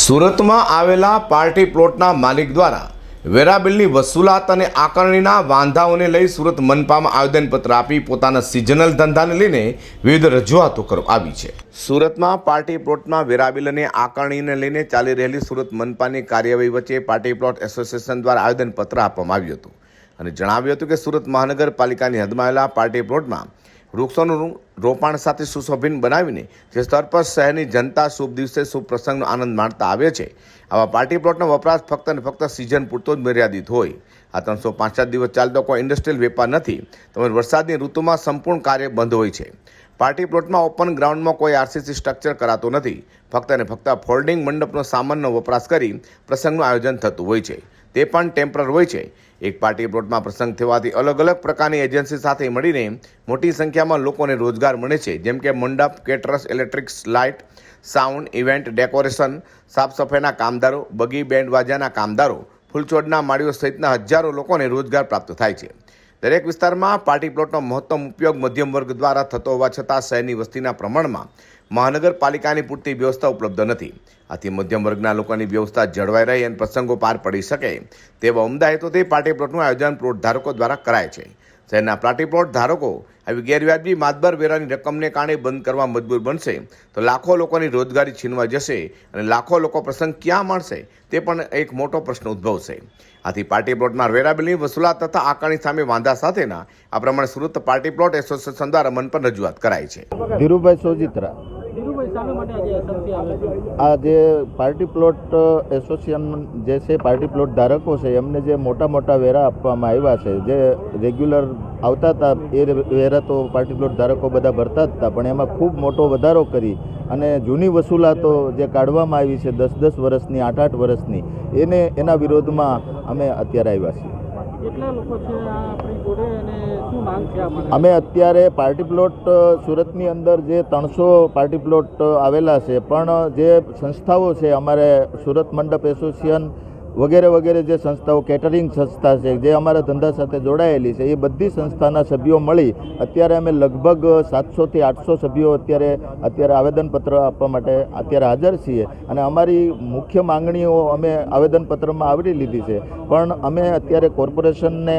સુરતમાં આવેલા પાર્ટી પ્લોટના માલિક દ્વારા વેરાબિલની વસૂલાત અને આકારણીના વાંધાઓને લઈ સુરત મનપામાં આવેદનપત્ર આપી પોતાના સિઝનલ ધંધાને લઈને વિવિધ રજૂઆતો કરવામાં આવી છે. સુરતમાં પાર્ટી પ્લોટમાં વેરાબિલ અને આકારણીને લઈને ચાલી રહેલી સુરત મનપાની કાર્યવાહી વચ્ચે પાર્ટી પ્લોટ એસોસિએશન દ્વારા આવેદનપત્ર આપવામાં આવ્યું હતું. અને જણાવ્યું હતું કે સુરત મહાનગરપાલિકાની હદમાં આવેલા પાર્ટી પ્લોટમાં વૃક્ષોનું રોપાણ સાથે સુશોભિન બનાવીને જે સ્તર પર શહેરની જનતા શુભ દિવસે શુભ પ્રસંગનો આનંદ માણતા આવે છે, આવા પાર્ટી પ્લોટનો વપરાશ ફક્ત અને ફક્ત સિઝન પૂરતો જ મર્યાદિત હોય. આ ત્રણસો પાંસઠ દિવસ ચાલતો કોઈ ઇન્ડસ્ટ્રીયલ વેપાર નથી, તેમજ વરસાદની ઋતુમાં સંપૂર્ણ કાર્ય બંધ હોય છે. પાર્ટી પ્લોટમાં ઓપન ગ્રાઉન્ડમાં કોઈ આરસીસી સ્ટ્રક્ચર કરાતો નથી, ફક્ત અને ફક્ત ફોલ્ડિંગ મંડપનો સામાનનો વપરાશ કરી પ્રસંગનું આયોજન થતું હોય છે. તે પણ ટેમ્પરર હોય છે. એક પાર્ટી પ્લોટમાં પ્રસંગ થવાથી અલગ અલગ પ્રકારની એજન્સી સાથે મળીને મોટી સંખ્યામાં લોકોને રોજગાર મળે છે. જેમ કે મંડપ, caterers, electrics, light, sound, event, decoration, સાફસફાઈના કામદારો, બગી બેન્ડ વાજાના કામદારો, ફૂલછોડના માળીઓ સહિતના હજારો લોકોને રોજગાર પ્રાપ્ત થાય છે. દરેક વિસ્તારમાં પાર્ટી પ્લોટનો મહત્તમ ઉપયોગ મધ્યમ વર્ગ દ્વારા થતો હોવા છતાં શહેરની વસ્તીના પ્રમાણમાં મહાનગરપાલિકાની પૂરતી વ્યવસ્થા ઉપલબ્ધ નથી. આથી મધ્યમ વર્ગના લોકોની વ્યવસ્થા જળવાઈ રહે અને પ્રસંગો પાર પડી શકે તેવા ઉમદા હેતુથી પાર્ટી પ્લોટનું આયોજન પ્લોટ ધારકો દ્વારા કરાય છે. શહેરના પાર્ટી પ્લોટ ધારકો આવી ગેરવ્યાજબી માતબર વેરાની રકમને કારણે બંધ કરવા મજબૂર બનશે. તો લાખો લોકોની રોજગારી છીનવા જશે અને લાખો લોકો પ્રસંગ ક્યાં મળશે તે પણ એક મોટો પ્રશ્ન ઉદ્ભવશે. આથી પાર્ટી પ્લોટમાં વેરા બિલની વસૂલાત તથા આકારણી સામે વાંધા સાથેના આ પ્રમાણે સુરત પાર્ટી પ્લોટ એસોસિએશન દ્વારા મન પર રજૂઆત કરાઈ છે. ધીરુભાઈ સોજિત્રા. આ જે પાર્ટી પ્લોટ એસોસિએશન જે છે, પાર્ટી પ્લોટ ધારકો છે, એમને જે મોટા મોટા વેરા આપવામાં આવ્યા છે, જે રેગ્યુલર આવતા હતા, એ વેરા તો પાર્ટી પ્લોટ ધારકો બધા ભરતા હતા, પણ એમાં ખૂબ મોટો વધારો કરી અને જૂની વસૂલાતો જે કાઢવામાં આવી છે, દસ દસ વર્ષની, આઠ આઠ વર્ષની, એને, એના વિરોધમાં અમે અત્યારે આવ્યા છીએ. અમે અત્યારે પાર્ટી પ્લોટ સુરતની અંદર જે ત્રણસો પાર્ટી પ્લોટ આવેલા છે, પણ જે સંસ્થાઓ છે, અમારે સુરત મંડપ એસોસિએશન વગેરે વગેરે જે સંસ્થાઓ કેટરિંગ સંસ્થા છે, જે અમારા ધંધા સાથે જોડાયેલી છે, એ બધી સંસ્થાના સભ્યો મળી અત્યારે અમે લગભગ સાતસોથી આઠસો સભ્યો અત્યારે અત્યારે આવેદનપત્ર આપવા માટે અત્યારે હાજર છીએ. અને અમારી મુખ્ય માંગણીઓ અમે આવેદનપત્રમાં આવરી લીધી છે. પણ અમે અત્યારે કોર્પોરેશનને,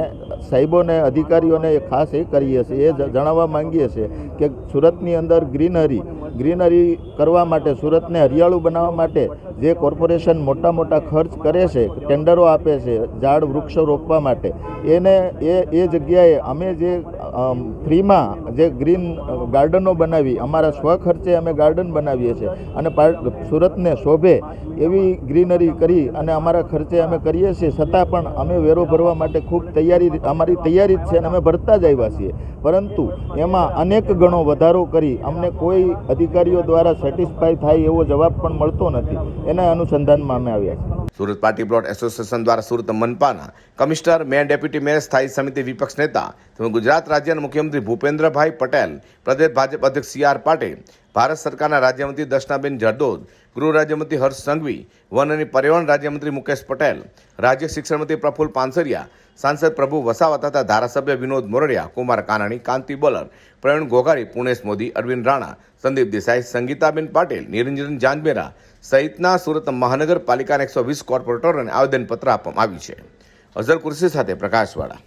સાહેબોને, અધિકારીઓને ખાસ એ કરીએ છીએ, એ જણાવવા માંગીએ છીએ કે સુરતની અંદર ગ્રીનરી ગ્રીનરી કરવા માટે, સુરતને હરિયાળું બનાવવા માટે જે કોર્પોરેશન મોટા મોટા ખર્ચ કરે છે ટેન્ડરો આપે છે, ઝાડ વૃક્ષો રોપવા માટે. એને એ એ જગ્યાએ અમે જે ફ્રીમાં જે ગ્રીન ગાર્ડનો બનાવી, અમારા સ્વખર્ચે અમે ગાર્ડન બનાવીએ છીએ. અને સુરતને શોભે એવી ગ્રીનરી કરી અને અમારા ખર્ચે અમે કરીએ છીએ. છતાં પણ અમે વેરો ભરવા માટે ખૂબ તૈયારી, અમારી તૈયારી જ છે અને અમે ભરતા જ આવ્યા છીએ. પરંતુ એમાં અનેક ગણો વધારો કરી અમને કોઈ અધિકારીઓ દ્વારા સેટિસ્ફાય થાય એવો જવાબ પણ મળતો નથી. એના અનુસંધાનમાં અમે આવ્યા છીએ. સુરત પાર્ટી પ્લોટ એસોસિએશન દ્વારા સુરત મનપાના કમિશનર, મેયર, ડેપ્યુટી મેયર, સ્થાયી સમિતિ વિપક્ષ નેતા તેમજ ગુજરાત રાજ્યના મુખ્યમંત્રી ભૂપેન્દ્રભાઈ પટેલ, પ્રદેશ ભાજપ અધ્યક્ષ સી આર પાટીલ, ભારત સરકારના રાજ્યમંત્રી દર્શનાબેન જરદોદ, ગૃહ રાજ્યમંત્રી હર્ષ સંઘવી, વન અને પર્યાવરણ રાજ્યમંત્રી મુકેશ પટેલ, રાજ્ય શિક્ષણ મંત્રી પ્રફુલ પાનસરિયા, સાંસદ પ્રભુ વસાવા તથા ધારાસભ્ય વિનોદ મોરડિયા, કુમાર કાનાણી, કાંતિ બોલર, પ્રવીણ ગોગારી પુણેશ મોદી, અરવિંદ રાણા, સંદીપ દેસાઈ, સંગીતાબેન પાટીલ, નિરંજન જાંજમેરા સહિતના સુરત મહાનગરપાલિકાના એકસો વીસ કોર્પોરેટરોને આવેદનપત્ર આપવામાં આવ્યું છે. અઝર કુર્સી સાથે પ્રકાશવાળા.